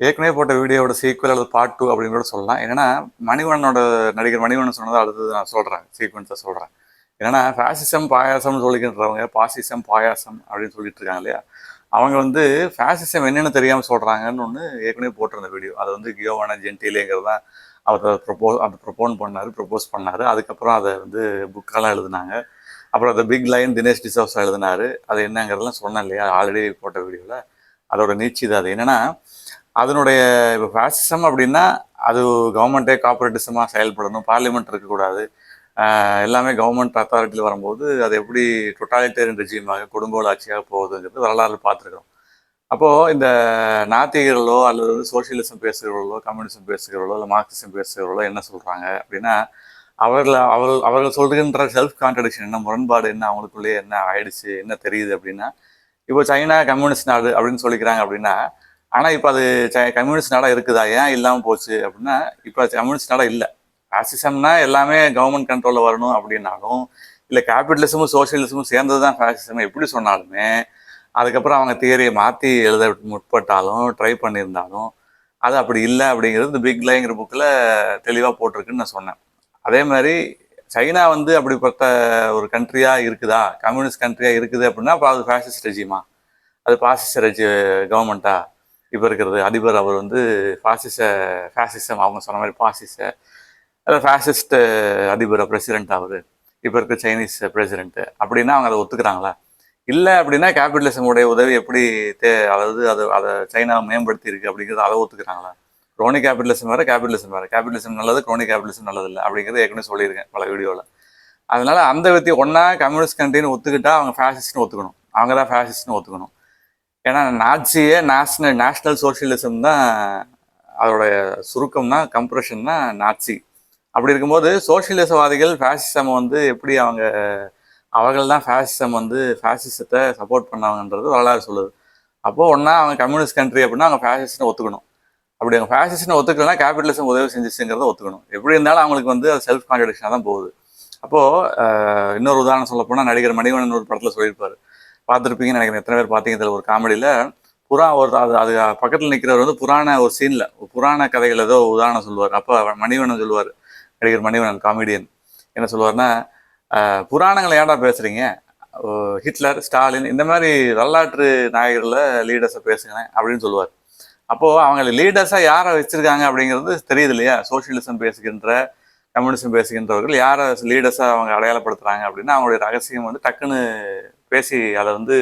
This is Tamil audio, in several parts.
ஏற்கனவே போட்ட வீடியோவோட சீக்வல் அல்லது பார்ட் டூ அப்படின்னு கூட சொல்லலாம். என்னன்னா மணிவண்ணனோட நடிகர் மணிவண்ணன் சொன்னதை அடுத்தது நான் சொல்கிறேன் சீக்வன்ஸை சொல்கிறேன் என்னன்னா ஃபேசிசம் பாயாசம்னு சொல்லிக்கின்றவங்க பாசிசம் பாயாசம் அப்படின்னு சொல்லிட்டு இருக்காங்க இல்லையா? அவங்க வந்து ஃபேசிசம் என்னென்னு தெரியாமல் சொல்கிறாங்கன்னு ஒன்று ஏற்கனவே போட்டிருந்த வீடியோ அது வந்து கியோவான ஜென்டிலேங்கிறது தான் அவர் ப்ரொப்போ அதை ப்ரொபோன் பண்ணார் ப்ரொப்போஸ் பண்ணார். அதுக்கப்புறம் அதை வந்து புக்கெல்லாம் எழுதினாங்க. அப்புறம் அந்த பிக் லைன் தினேஷ் டிசோஸா எழுதினார். அது என்னங்கிறதெல்லாம் சொன்னேன் இல்லையா? ஆல்ரெடி போட்ட வீடியோவில் அதோட நீச்சி தான் அது. என்னென்னா அதனுடைய இப்போ ஃபேசிசம் அப்படின்னா அது கவர்மெண்ட்டே காப்பரேட்டிசமாக செயல்படணும். பார்லிமெண்ட் இருக்கக்கூடாது. எல்லாமே கவர்மெண்ட் அத்தாரிட்டியில் வரும்போது அது எப்படி டொட்டாலிட்டேரியன் ரெஜிமாக கொடுங்கோல் ஆட்சியாக போகுதுங்கிறது வரலாறு பார்த்துருக்கோம் அப்போது இந்த நாத்திகர்களோ அல்லது வந்து சோசியலிசம் பேசுகிறவர்களோ கம்யூனிசம் பேசுகிறவர்களோ இல்லை மார்க்சிசம் பேசுகிறவர்களோ என்ன சொல்கிறாங்க அப்படின்னா அவர்கள் அவர்கள் அவர்கள் சொல்கின்ற செல்ஃப் கான்ட்ரடிக்ஷன் என்ன முரண்பாடு என்ன அவங்களுக்குள்ளேயே என்ன ஆயிடுச்சு என்ன தெரியுது அப்படின்னா இப்போ சைனா கம்யூனிஸ்ட் நாடு அப்படின்னு சொல்லிக்கிறாங்க அப்படின்னா ஆனால் இப்போ அது சை- கம்யூனிஸ்ட் நாடாக இருக்குதா? ஏன் இல்லாமல் போச்சு? அப்படின்னா இப்போ கம்யூனிஸ்ட் நாடாக இல்லை. ஃபேசிசம்னா எல்லாமே கவர்மெண்ட் கண்ட்ரோலில் வரணும் அப்படின்னாலும் இல்லை கேபிட்டலிசமும் சோசியலிசமும் சேர்ந்தது தான் ஃபேசிசம் எப்படி சொன்னாலுமே அதுக்கப்புறம் அவங்க தியரியை மாற்றி எழுத முற்பட்டாலும் ட்ரை பண்ணியிருந்தாலும் அது அப்படி இல்லை அப்படிங்கிறது இந்த பிக் லைங்கிற புக்கில் தெளிவாக போட்டிருக்குன்னு நான் சொன்னேன். அதே மாதிரி சைனா வந்து அப்படிப்பட்ட ஒரு கண்ட்ரியாக இருக்குதா? கம்யூனிஸ்ட் கண்ட்ரியாக இருக்குது அப்படின்னா அப்போ அது ஃபேசிஸ்ட் ரெஜிமா அது பாசிஸ்ட் ரெஜி கவர்மெண்ட்டா இப்போ இருக்கிறது. அதிபர் அவர் வந்து பாசிச ஃபேசிசம் அவங்க சொன்ன மாதிரி பாசிச அதாவது ஃபேசிஸ்ட் அதிபர் பிரசிடென்ட் அவர். இப்போ இருக்க சைனீஸ் பிரசிடென்ட் அப்படின்னா அவங்க அதை ஒத்துக்கிறாங்களா? இல்லை அப்படின்னா கேபிட்டலிசமுடைய உடைய உதவி எப்படி தே அதாவது அது அதை சைனா மேம்படுத்தி இருக்கு அப்படிங்கிறத அதை ஒத்துக்கிறாங்களா? குரோனி கேபிட்டலிசம் வேறு கேபிட்டலிசம் வேறு. கேபிட்டலிசம் நல்லது குரோனி கேபிட்டலிசம் நல்லது இல்லை அப்படிங்கிறது ஏற்கனவே சொல்லியிருக்கேன் பல வீடியோவில் அதனால அந்த வித்தி ஒன்றா கம்யூனிஸ்ட் கண்ட்ரின்னு ஒத்துக்கிட்டா அவங்க ஃபேசிஸ்ட்னு ஒத்துக்கணும். அவங்க தான் ஃபேசிஸ்ட்னு ஒத்துக்கணும். ஏன்னா நாட்சியே நேஷனல் நேஷ்னல் சோஷியலிசம் தான் அதோடைய சுருக்கம்னா தான் நாட்சி. அப்படி இருக்கும்போது சோசியலிசவாதிகள் ஃபேசிசம் வந்து எப்படி அவங்க அவர்கள் தான் ஃபேசிசம் வந்து ஃபேசிசத்தை சப்போர்ட் பண்ணாங்கன்றது வரலாறு சொல்லுது. அப்போது ஒன்றா அவங்க கம்யூனிஸ்ட் கண்ட்ரி அப்படின்னா அவங்க ஃபேசிஸ்ட்னு ஒத்துக்கணும். அப்படி அவங்க ஃபேசிஸ்ட்னு ஒத்துக்கலன்னா கேபிட்டலிசம் உதவி செஞ்சிச்சுங்கிறத ஒத்துக்கணும். எப்படி இருந்தாலும் அவங்களுக்கு வந்து அது செல்ஃப் கான்ட்ரடிக்ஷனாக தான் போகுது. அப்போது இன்னொரு உதாரணம் சொல்லப்போனால் நடிகர் மணிவண்ணன் ஒரு படத்தில் சொல்லியிருப்பார். பார்த்துருப்பீங்கன்னு நினைக்கிறேன். எத்தனை பேர் பார்த்தீங்க இதில் ஒரு காமெடியில்? புறா ஒரு அது அது பக்கத்தில் நிற்கிறவர் வந்து புராண ஒரு சீனில் புராண கதைகள் ஏதோ உதாரணம் சொல்லுவார். அப்போ மணிவண்ணன் சொல்லுவார் நடிகர் மணிவண்ணன் காமெடியன் என்ன சொல்லுவார்னா புராணங்களை ஏன்டா பேசுகிறீங்க ஹிட்லர் ஸ்டாலின் இந்த மாதிரி வரலாற்று நாயகர்களில் லீடர்ஸை பேசுங்க அப்படின்னு சொல்லுவார். அப்போது அவங்க லீடர்ஸாக யாரை வச்சிருக்காங்க அப்படிங்கிறது தெரியுது இல்லையா? சோஷியலிசம் பேசுகின்ற கம்யூனிசம் பேசுகின்றவர்கள் யாரை லீடர்ஸாக அவங்க அடையாளப்படுத்துகிறாங்க அப்படின்னா அவங்களுடைய ரகசியம் வந்து டக்குன்னு பேசி அதை வந்து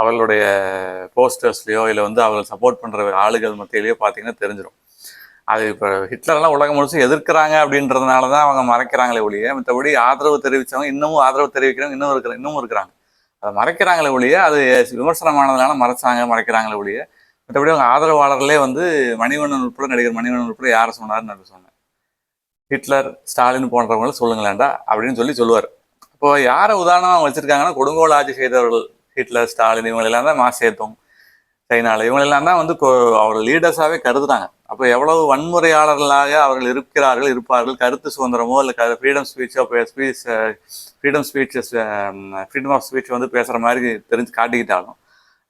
அவர்களுடைய போஸ்டர்ஸ்லையோ இல்லை வந்து அவர்கள் சப்போர்ட் பண்ணுற ஆளுகள் மத்தியிலையோ பார்த்தீங்கன்னா தெரிஞ்சிடும் அது இப்போ ஹிட்லர்லாம் உலகம் முழுசும் எதிர்க்கிறாங்க அப்படின்றதுனால தான் அவங்க மறைக்கிறாங்களே ஒழிய மற்றபடி ஆதரவு தெரிவித்தவங்க இன்னமும் ஆதரவு தெரிவிக்கிறவங்க இன்னும் இருக்கிற இன்னமும் இருக்கிறாங்க. அதை மறைக்கிறாங்களே ஒழிய அது விமர்சனமானதுனால மறைச்சாங்க மறைக்கிறாங்களே ஒழிய மற்றபடி அவங்க ஆதரவாளர்களே வந்து மணிவண்ணன் உட்பட நடிகர் மணிவண்ணன் உட்பட யாரை சொன்னார்னு நான் சொன்னேன். ஹிட்லர் ஸ்டாலின் போன்றவங்களும் சொல்லுங்களேன்டா அப்படின்னு சொல்லி சொல்லுவார். இப்போ யாரை உதாரணமாக வச்சுருக்காங்கன்னா கொடுங்கோல் ஆட்சி செய்தவர்கள் ஹிட்லர் ஸ்டாலின் இவங்களெல்லாம் தான் மாசேத்தும் சைனால. இவங்களெல்லாம் தான் வந்து அவர் லீடர்ஸாகவே கருதுறாங்க. அப்போ எவ்வளவு வன்முறையாளர்களாக அவர்கள் இருக்கிறார்கள் இருப்பார்கள்? கருத்து சுதந்திரமோ இல்லை freedom ஸ்பீச்சோ speech freedom speeches freedom of speech வந்து பேசுகிற மாதிரி தெரிஞ்சு காட்டிக்கிட்டாலும்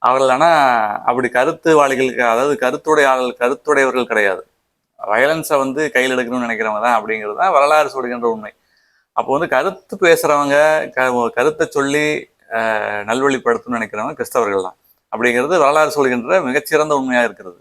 அவர்கள் ஆனால் அப்படி கருத்துவாளிகளுக்கு அதாவது கருத்துடையாளர்கள் கருத்துடையவர்கள் கிடையாது. வயலன்ஸை வந்து கையில் எடுக்கணும்னு நினைக்கிறவங்க தான் அப்படிங்கிறது தான் வரலாறு சொல்கின்ற உண்மை. அப்போ வந்து கருத்து பேசுகிறவங்க க கருத்தை சொல்லி நல்வழிப்படுத்தணும்னு நினைக்கிறவங்க கிறிஸ்தவர்கள் தான். அப்படிங்கிறது வரலாறு சொல்கின்ற மிகச்சிறந்த உண்மையாக இருக்கிறது.